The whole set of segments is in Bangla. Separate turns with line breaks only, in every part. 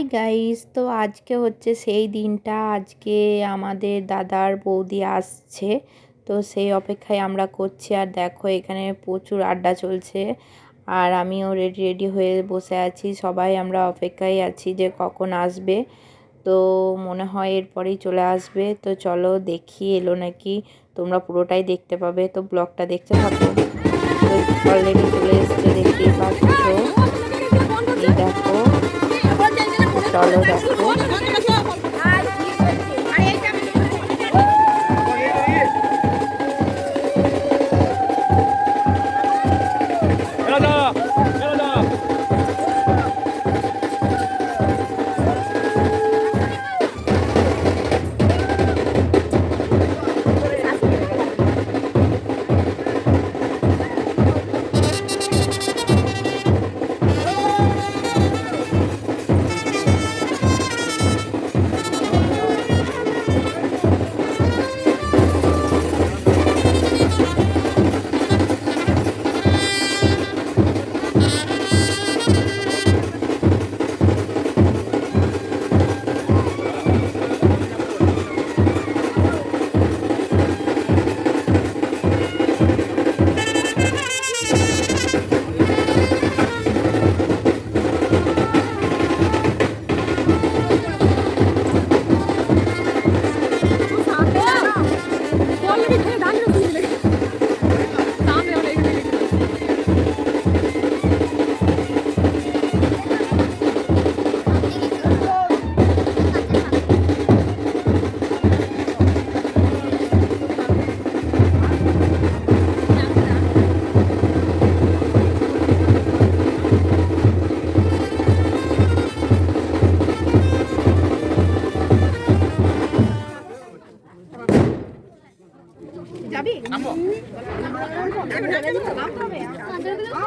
হাই গাইস তো আজকে হচ্ছে সেই দিনটা। আজকে আমাদের দাদার বৌদি আসছে। তো সেই অপেক্ষায় আমরা করছি। আর দেখো, এখানে প্রচুর আড্ডা চলছে। আর আমিও রেডি রেডি হয়ে বসে আছি। সবাই আমরা অপেক্ষায় আছি যে কখন আসবে। তো মনে হয় এরপরেই চলে আসবে। তো চলো দেখি, এলো নাকি। তোমরা পুরোটাই দেখতে পাবে। তো ব্লগটা দেখতে থাকো। তো অলরেডি চলে এসছে, দেখতেই পাচ্ছ।
Okay.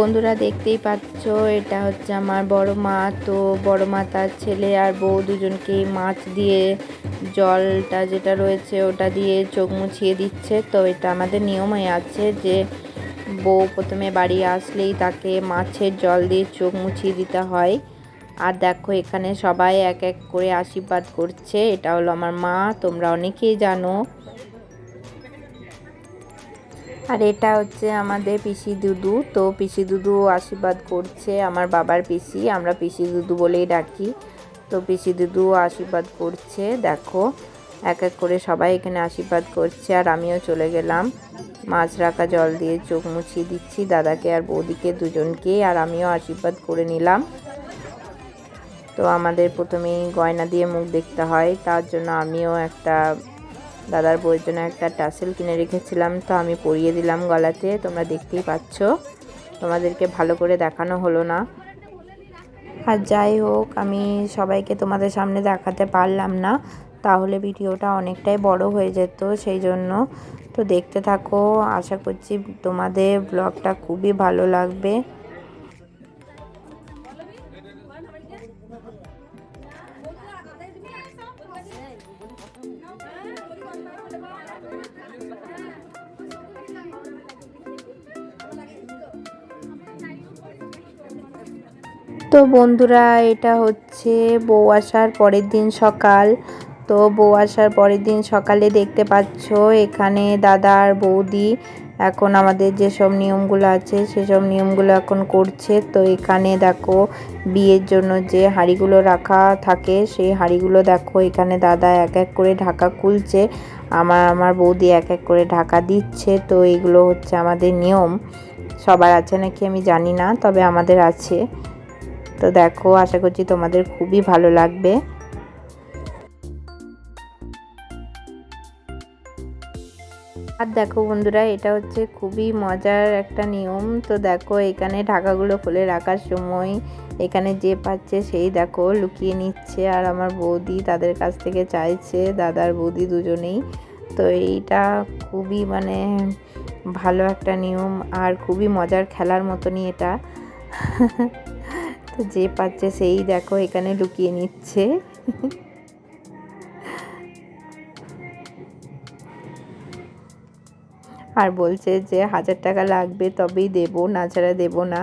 বন্ধুরা দেখতেই পাচ্ছ, এটা হচ্ছে আমার বড় মা। তো বড় মা তার ছেলে আর বউ দুজনকেই মাছ দিয়ে জলটা যেটা রয়েছে ওটা দিয়ে চোখ মুছিয়ে দিচ্ছে। তো এটা আমাদের নিয়মে আছে যে বউ প্রথমে বাড়ি আসলেই তাকে মাছের জল দিয়ে চোখ মুছিয়ে দিতে হয়। আর দেখো এখানে সবাই এক এক করে আশীর্বাদ করছে, এটা হলো আমার মা, তোমরা অনেকেই জানো। আর এটা হচ্ছে আমাদের পিসি দুদু। তো পিসি দুদু আশীর্বাদ করছে আমার বাবার পিসি, আমরা পিসি দুদু বলেই ডাকি। তো পিসি দুদু আশীর্বাদ করছে, দেখো, এক এক করে সবাই এখানে আশীর্বাদ করছে। আর আমিও চলে গেলাম, মাছ রাখা জল দিয়ে চোখ মুছিয়ে দিচ্ছি দাদাকে আর বৌদিকে দুজনকে আর আমিও আশীর্বাদ করে নিলাম। তো আমাদের প্রথমেই গয়না দিয়ে মুখ দেখতে হয়, তার জন্য আমিও একটা দাদার বউয়ের জন্য একটা টাসেল কিনে রেখেছিলাম, তো আমি পরিয়ে দিলাম গলাতে। তোমরা দেখতেই পাচ্ছ, তোমাদেরকে ভালো করে দেখানো হলো না। আর যাই হোক, আমি সবাইকে তোমাদের সামনে দেখাতে পারলাম না, তাহলে ভিডিওটা অনেকটাই বড় হয়ে যেত সেই জন্য। তো দেখতে থাকো, আশা করছি তোমাদের ব্লগটা খুবই ভালো লাগবে। তো বন্ধুরা, এটা হচ্ছে বউ আসার পরের দিন সকাল। তো বউ আসার পরের দিন সকালে দেখতে পাচ্ছ, এখানে দাদা আর বৌদি এখন আমাদের যেসব নিয়মগুলো আছে, সেসব নিয়মগুলো এখন করছে। তো এখানে দেখো, বিয়ের জন্য যে হাঁড়িগুলো রাখা থাকে, সেই হাঁড়িগুলো দেখো, এখানে দাদা এক এক করে ঢাকা খুলছে। আমার আমার বৌদি এক এক করে ঢাকা দিচ্ছে। তো এগুলো হচ্ছে আমাদের নিয়ম। সবার আছে নাকি আমি জানি না, তবে আমাদের আছে। তো দেখো, আশা করছি তোমাদের খুবই ভালো লাগবে। আর দেখো বন্ধুরা, এটা হচ্ছে খুবই মজার একটা নিয়ম। তো দেখো, এখানে ঢাকাগুলো খুলে রাখার সময় এখানে যে পাচ্ছে সেই দেখো লুকিয়ে নিচ্ছে। আর আমার বৌদি তাদের কাছ থেকে চাইছে, দাদার বৌদি দুজনেই। তো এইটা খুবই মানে ভালো একটা নিয়ম আর খুবই মজার খেলার মতনই এটা। যে পাচ্ছে সেই দেখো এখানে লুকিয়ে নিচ্ছে। আর বলছে যে হাজার টাকা লাগবে, তবেই দেবো, না ছাড়া দেবো না।